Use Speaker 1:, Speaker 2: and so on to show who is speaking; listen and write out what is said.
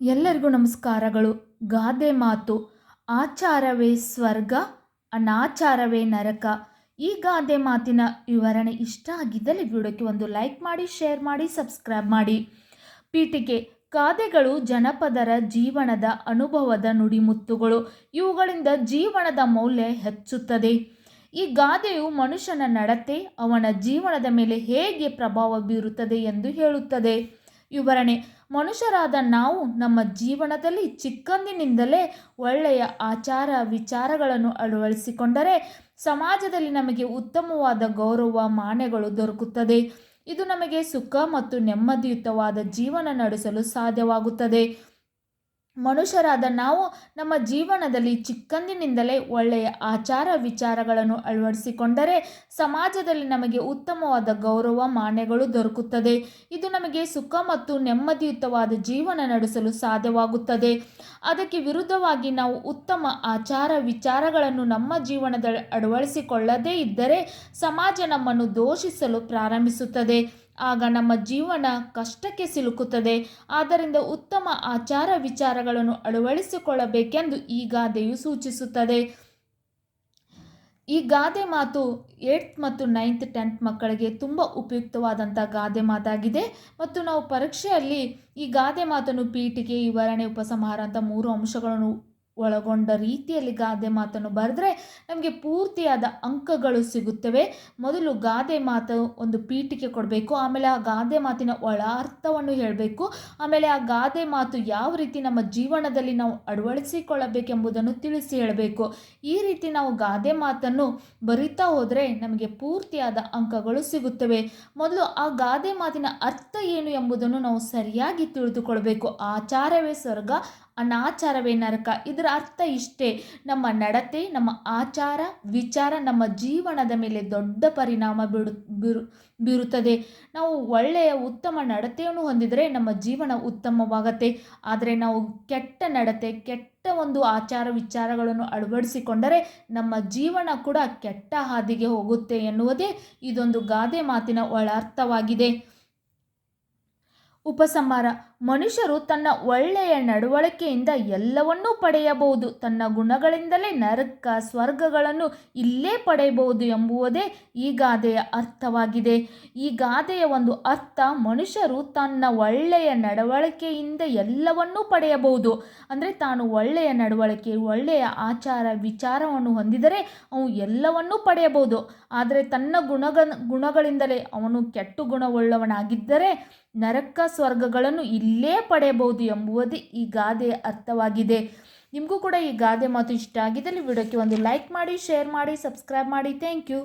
Speaker 1: ಎಲ್ಲರಿಗೂ ನಮಸ್ಕಾರಗಳು. ಗಾದೆ ಮಾತು, ಆಚಾರವೇ ಸ್ವರ್ಗ, ಅನಾಚಾರವೇ ನರಕ. ಈ ಗಾದೆ ಮಾತಿನ ವಿವರಣೆ ಇಷ್ಟ ಆಗಿದ್ದಲ್ಲಿ ವಿಡಿಯೋಕ್ಕೆ ಒಂದು ಲೈಕ್ ಮಾಡಿ, ಶೇರ್ ಮಾಡಿ, ಸಬ್ಸ್ಕ್ರೈಬ್ ಮಾಡಿ. ಪೀಠಿಕೆ, ಗಾದೆಗಳು ಜನಪದರ ಜೀವನದ ಅನುಭವದ ನುಡಿಮುತ್ತುಗಳು. ಇವುಗಳಿಂದ ಜೀವನದ ಮೌಲ್ಯ ಹೆಚ್ಚುತ್ತದೆ. ಈ ಗಾದೆಯು ಮನುಷ್ಯನ ನಡತೆ, ಅವನ ಜೀವನದ ಮೇಲೆ ಹೇಗೆ ಪ್ರಭಾವ ಬೀರುತ್ತದೆ ಎಂದು ಹೇಳುತ್ತದೆ. ವಿವರಣೆ ಮನುಷ್ಯರಾದ ನಾವು ನಮ್ಮ ಜೀವನದಲ್ಲಿ ಚಿಕ್ಕಂದಿನಿಂದಲೇ ಒಳ್ಳೆಯ ಆಚಾರ ವಿಚಾರಗಳನ್ನು ಅಳವಡಿಸಿಕೊಂಡರೆ ಸಮಾಜದಲ್ಲಿ ನಮಗೆ ಉತ್ತಮವಾದ ಗೌರವ ಮಾನ್ಯಗಳು ದೊರಕುತ್ತದೆ. ಇದು ನಮಗೆ ಸುಖ ಮತ್ತು ನೆಮ್ಮದಿಯುತವಾದ ಜೀವನ ನಡೆಸಲು ಸಾಧ್ಯವಾಗುತ್ತದೆ. ಮನುಷ್ಯರಾದ ನಾವು ನಮ್ಮ ಜೀವನದಲ್ಲಿ ಚಿಕ್ಕಂದಿನಿಂದಲೇ ಒಳ್ಳೆಯ ಆಚಾರ ವಿಚಾರಗಳನ್ನು ಅಳವಡಿಸಿಕೊಂಡರೆ ಸಮಾಜದಲ್ಲಿ ನಮಗೆ ಉತ್ತಮವಾದ ಗೌರವ ಮಾನ್ಯಗಳು ದೊರಕುತ್ತದೆ. ಇದು ನಮಗೆ ಸುಖ ಮತ್ತು ನೆಮ್ಮದಿಯುತವಾದ ಜೀವನ ನಡೆಸಲು ಸಾಧ್ಯವಾಗುತ್ತದೆ. ಅದಕ್ಕೆ ವಿರುದ್ಧವಾಗಿ ನಾವು ಉತ್ತಮ ಆಚಾರ ವಿಚಾರಗಳನ್ನು ನಮ್ಮ ಜೀವನದಲ್ಲಿ ಅಳವಡಿಸಿಕೊಳ್ಳದೇ ಇದ್ದರೆ ಸಮಾಜ ನಮ್ಮನ್ನು ದೋಷಿಸಲು ಪ್ರಾರಂಭಿಸುತ್ತದೆ. ಆಗ ನಮ್ಮ ಜೀವನ ಕಷ್ಟಕ್ಕೆ ಸಿಲುಕುತ್ತದೆ. ಆದ್ದರಿಂದ ಉತ್ತಮ ಆಚಾರ ವಿಚಾರಗಳನ್ನು ಅಳವಡಿಸಿಕೊಳ್ಳಬೇಕೆಂದು ಈ ಗಾದೆಯು ಸೂಚಿಸುತ್ತದೆ. ಈ ಗಾದೆ ಮಾತು ಏಟ್ತ್ ಮತ್ತು ನೈನ್ತ್, ಟೆಂತ್ ಮಕ್ಕಳಿಗೆ ತುಂಬ ಉಪಯುಕ್ತವಾದಂಥ ಗಾದೆ ಮಾತಾಗಿದೆ. ಮತ್ತು ನಾವು ಪರೀಕ್ಷೆಯಲ್ಲಿ ಈ ಗಾದೆ ಮಾತನ್ನು ಪೀಠಿಕೆ ವಿವರಣೆ, ಉಪಸಂಹಾರ ಅಂತ ಮೂರು ಅಂಶಗಳನ್ನು ಒಳಗೊಂಡ ರೀತಿಯಲ್ಲಿ ಗಾದೆ ಮಾತನ್ನು ಬರೆದ್ರೆ ನಮಗೆ ಪೂರ್ತಿಯಾದ ಅಂಕಗಳು ಸಿಗುತ್ತವೆ. ಮೊದಲು ಗಾದೆ ಮಾತು ಒಂದು ಪೀಠಿಕೆ ಕೊಡಬೇಕು, ಆಮೇಲೆ ಆ ಗಾದೆ ಮಾತಿನ ಒಳ ಅರ್ಥವನ್ನು ಹೇಳಬೇಕು. ಆಮೇಲೆ ಆ ಗಾದೆ ಮಾತು ಯಾವ ರೀತಿ ನಮ್ಮ ಜೀವನದಲ್ಲಿ ನಾವು ಅಳವಡಿಸಿಕೊಳ್ಳಬೇಕೆಂಬುದನ್ನು ತಿಳಿಸಿ ಹೇಳಬೇಕು. ಈ ರೀತಿ ನಾವು ಗಾದೆ ಮಾತನ್ನು ಬರಿತಾ ಹೋದರೆ ನಮಗೆ ಪೂರ್ತಿಯಾದ ಅಂಕಗಳು ಸಿಗುತ್ತವೆ. ಮೊದಲು ಆ ಗಾದೆ ಮಾತಿನ ಅರ್ಥ ಏನು ಎಂಬುದನ್ನು ನಾವು ಸರಿಯಾಗಿ ತಿಳಿದುಕೊಳ್ಬೇಕು. ಆಚಾರವೇ ಸ್ವರ್ಗ ಅನಾಚಾರವೇ ನರಕ. ಇದರ ಅರ್ಥ ಇಷ್ಟೇ. ನಮ್ಮ ನಡತೆ, ನಮ್ಮ ಆಚಾರ, ವಿಚಾರ ನಮ್ಮ ಜೀವನದ ಮೇಲೆ ದೊಡ್ಡ ಪರಿಣಾಮ ಬಿಡು, ಬಿರು, ಬೀರುತ್ತದೆ. ನಾವು ಒಳ್ಳೆಯ ಉತ್ತಮ ನಡತೆಯನ್ನು ಹೊಂದಿದರೆ ನಮ್ಮ ಜೀವನ ಉತ್ತಮವಾಗತ್ತೆ. ಆದರೆ ನಾವು ಕೆಟ್ಟ ನಡತೆ, ಕೆಟ್ಟ ಒಂದು ಆಚಾರ, ವಿಚಾರಗಳನ್ನು ಅಳವಡಿಸಿಕೊಂಡರೆ ನಮ್ಮ ಜೀವನ ಕೂಡ ಕೆಟ್ಟ ಹಾದಿಗೆ ಹೋಗುತ್ತೆ ಎನ್ನುವುದೇ ಇದೊಂದು ಗಾದೆ ಮಾತಿನ ಒಳಾರ್ಥವಾಗಿದೆ. ಉಪಸಂಹಾರ. ಮನುಷ್ಯರು ತನ್ನ ಒಳ್ಳೆಯ ನಡವಳಿಕೆಯಿಂದ ಎಲ್ಲವನ್ನೂ ಪಡೆಯಬಹುದು. ತನ್ನ ಗುಣಗಳಿಂದಲೇ ನರಕ ಸ್ವರ್ಗಗಳನ್ನು ಇಲ್ಲೇ ಪಡೆಯಬಹುದು ಎಂಬುವುದೇ ಈ ಗಾದೆಯ ಅರ್ಥವಾಗಿದೆ. ಈ ಗಾದೆಯ ಒಂದು ಅರ್ಥ ಮನುಷ್ಯರು ತನ್ನ ಒಳ್ಳೆಯ ನಡವಳಿಕೆಯಿಂದ ಎಲ್ಲವನ್ನೂ ಪಡೆಯಬಹುದು. ಅಂದರೆ ತಾನು ಒಳ್ಳೆಯ ನಡವಳಿಕೆ, ಒಳ್ಳೆಯ ಆಚಾರ, ವಿಚಾರವನ್ನು ಹೊಂದಿದರೆ ಅವನು ಎಲ್ಲವನ್ನೂ ಪಡೆಯಬಹುದು. ಆದರೆ ತನ್ನ ಗುಣಗ ಗುಣಗಳಿಂದಲೇ ಅವನು ಕೆಟ್ಟು ಗುಣವುಳ್ಳವನಾಗಿದ್ದರೆ ನರಕ ಸ್ವರ್ಗಗಳನ್ನು ಇಲ್ಲೇ ಪಡೆಯಬಹುದು ಎಂಬುದು ಈ ಗಾದೆ ಅರ್ಥವಾಗಿದೆ. ನಿಮಗೂ ಕೂಡ ಈ ಗಾದೆ ಮಾತು ಇಷ್ಟ ಆಗಿದ್ದಲ್ಲಿ ವಿಡಿಯೋಕ್ಕೆ ಒಂದು ಲೈಕ್ ಮಾಡಿ ಶೇರ್ ಮಾಡಿ ಸಬ್ಸ್ಕ್ರೈಬ್ ಮಾಡಿ. Thank you